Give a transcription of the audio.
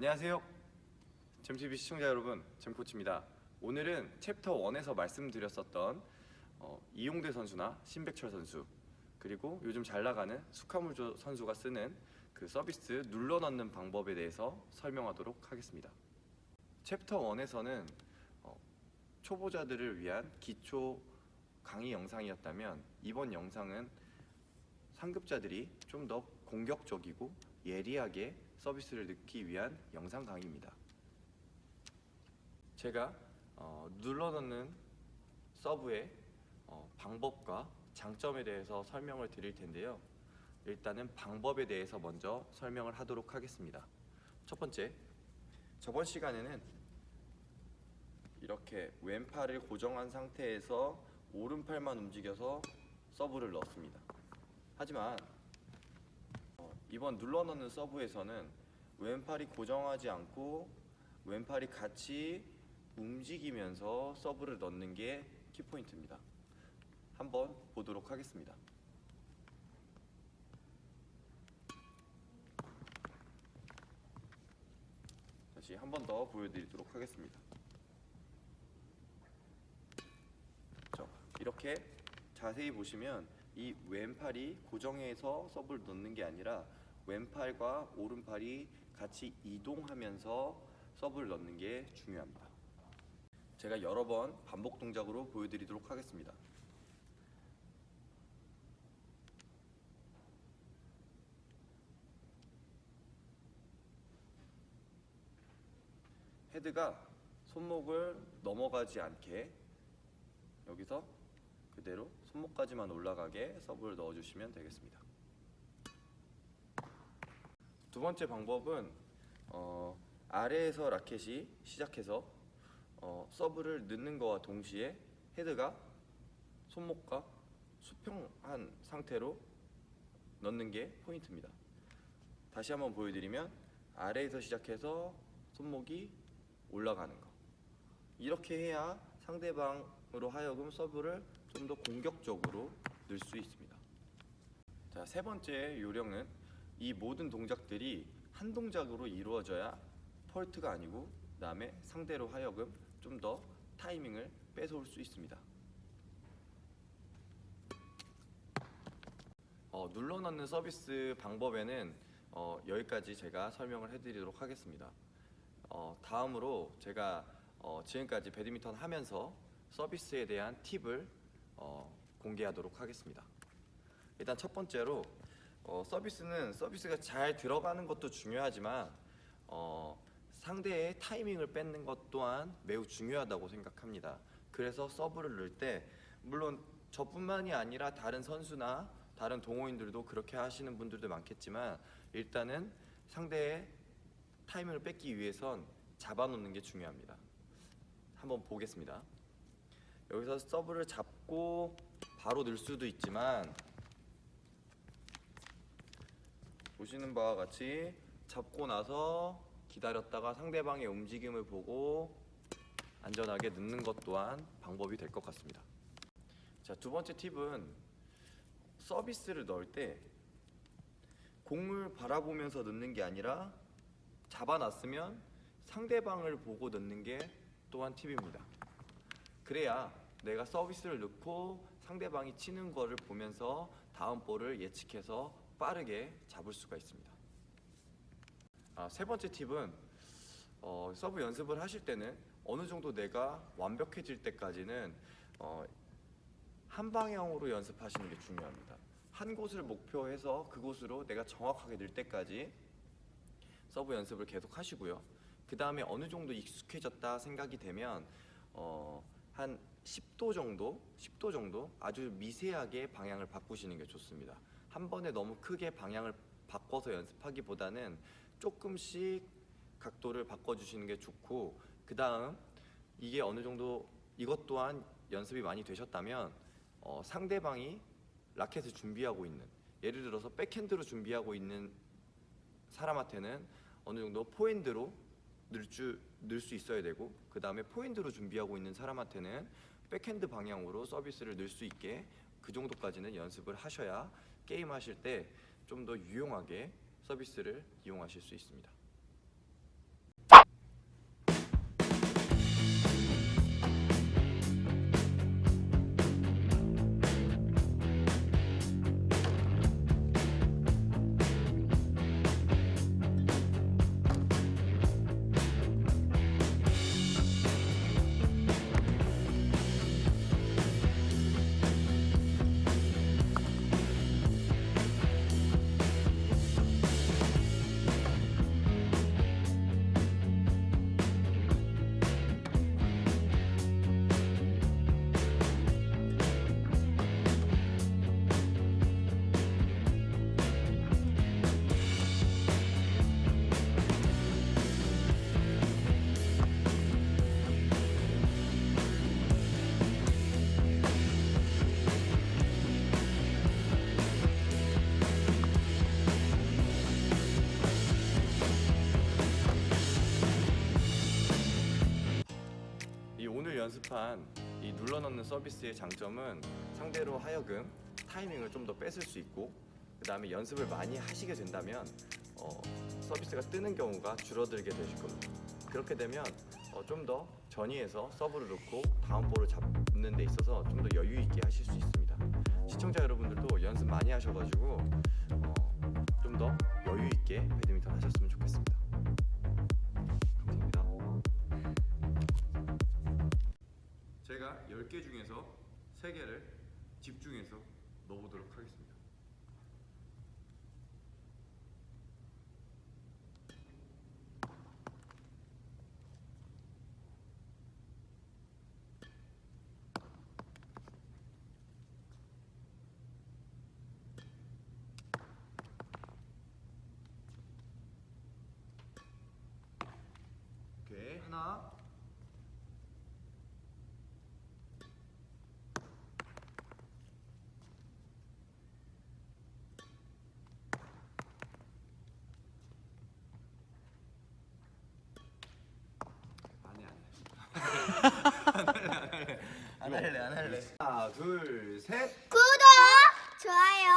안녕하세요. 잼TV 시청자 여러분, 잼코치입니다. 오늘은 챕터 1에서 말씀드렸었던 어, 이용대 선수나 신백철 선수 그리고 요즘 잘 나가는 수카물조 선수가 쓰는 그 서비스 눌러 넣는 방법에 대해서 설명하도록 하겠습니다. 챕터 1에서는 어, 초보자들을 위한 기초 강의 영상이었다면 이번 영상은 상급자들이 좀 더 공격적이고 예리하게 서비스를 넣기 위한 영상 강의입니다. 제가 어, 눌러 넣는 서브의 어, 방법과 장점에 대해서 설명을 드릴 텐데요. 일단은 방법에 대해서 먼저 설명을 하도록 하겠습니다. 첫 번째, 저번 시간에는 이렇게 왼팔을 고정한 상태에서 오른팔만 움직여서 서브를 넣었습니다. 하지만 어, 이번 눌러 넣는 서브에서는 왼팔이 고정하지 않고 왼팔이 같이 움직이면서 서브를 넣는 게 키포인트입니다. 한번 보도록 하겠습니다. 다시 한 번 더 보여드리도록 하겠습니다. 자, 이렇게 자세히 보시면 이 왼팔이 고정해서 서브를 넣는 게 아니라 왼팔과 오른팔이 같이 이동하면서 서브를 넣는 게 중요합니다. 제가 여러 번 반복 동작으로 보여드리도록 하겠습니다. 헤드가 손목을 넘어가지 않게 여기서 그대로 손목까지만 올라가게 서브를 넣어주시면 되겠습니다. 두 번째 방법은 어, 아래에서 라켓이 시작해서 어, 서브를 넣는 것과 동시에 헤드가 손목과 수평한 상태로 넣는 게 포인트입니다. 다시 한번 보여드리면 아래에서 시작해서 손목이 올라가는 거 이렇게 해야 상대방 으로 하여금 서브를 좀 더 공격적으로 넣을 수 있습니다. 자, 세 번째 요령은 이 모든 동작들이 한 동작으로 이루어져야 폴트가 아니고 그다음에 상대로 하여금 좀 더 타이밍을 뺏어올 수 있습니다. 어, 눌러 넣는 서비스 방법에는 어, 여기까지 제가 설명을 해드리도록 하겠습니다. 어, 다음으로 제가 어, 지금까지 배드민턴 하면서 서비스에 대한 팁을 어, 공개하도록 하겠습니다. 일단 첫 번째로 어, 서비스는 서비스가 잘 들어가는 것도 중요하지만 어, 상대의 타이밍을 뺏는 것 또한 매우 중요하다고 생각합니다. 그래서 서브를 넣을 때 물론 저뿐만이 아니라 다른 선수나 다른 동호인들도 그렇게 하시는 분들도 많겠지만 일단은 상대의 타이밍을 뺏기 위해선 잡아놓는 게 중요합니다. 한번 보겠습니다. 여기서 서브를 잡고 바로 넣을 수도 있지만 보시는 바와 같이 잡고 나서 기다렸다가 상대방의 움직임을 보고 안전하게 넣는 것 또한 방법이 될 것 같습니다. 자, 두 번째 팁은 서비스를 넣을 때 공을 바라보면서 넣는 게 아니라 잡아놨으면 상대방을 보고 넣는 게 또한 팁입니다. 그래야 내가 서비스를 넣고 상대방이 치는 거를 보면서 다음 볼을 예측해서 빠르게 잡을 수가 있습니다. 아, 세 번째 팁은 어, 서브 연습을 하실 때는 어느 정도 내가 완벽해질 때까지는 어, 한 방향으로 연습하시는 게 중요합니다. 한 곳을 목표해서 그곳으로 내가 정확하게 늘 때까지 서브 연습을 계속 하시고요. 그 다음에 어느 정도 익숙해졌다 생각이 되면 어, 한 10도 정도, 10도 정도 아주 미세하게 방향을 바꾸시는 게 좋습니다. 한 번에 너무 크게 방향을 바꿔서 연습하기보다는 조금씩 각도를 바꿔주시는 게 좋고 그 다음 이게 어느 정도 이것 또한 연습이 많이 되셨다면 어, 상대방이 라켓을 준비하고 있는 예를 들어서 백핸드로 준비하고 있는 사람한테는 어느 정도 포핸드로 넣을 수 있어야 되고 그 다음에 포핸드로 준비하고 있는 사람한테는 백핸드 방향으로 서비스를 넣을 수 있게 그 정도까지는 연습을 하셔야 게임 하실 때 좀 더 유용하게 서비스를 이용하실 수 있습니다. 연습한 이 눌러 넣는 서비스의 장점은 상대로 하여금 타이밍을 좀 더 뺏을 수 있고 그 다음에 연습을 많이 하시게 된다면 어, 서비스가 뜨는 경우가 줄어들게 되실 겁니다. 그렇게 되면 어, 좀 더 전위에서 서브를 놓고 다운 볼을 잡는 데 있어서 좀 더 여유 있게 하실 수 있습니다. 시청자 여러분들도 연습 많이 하셔가지고 어, 좀 더 여유 있게 배드민턴 하셨으면 좋겠습니다. 제가 10개 중에서 3개를 집중해서 넣어보도록 하겠습니다. 하나 안 할래 안 할래. 안 할래 하나 둘셋. 구독, 좋아요,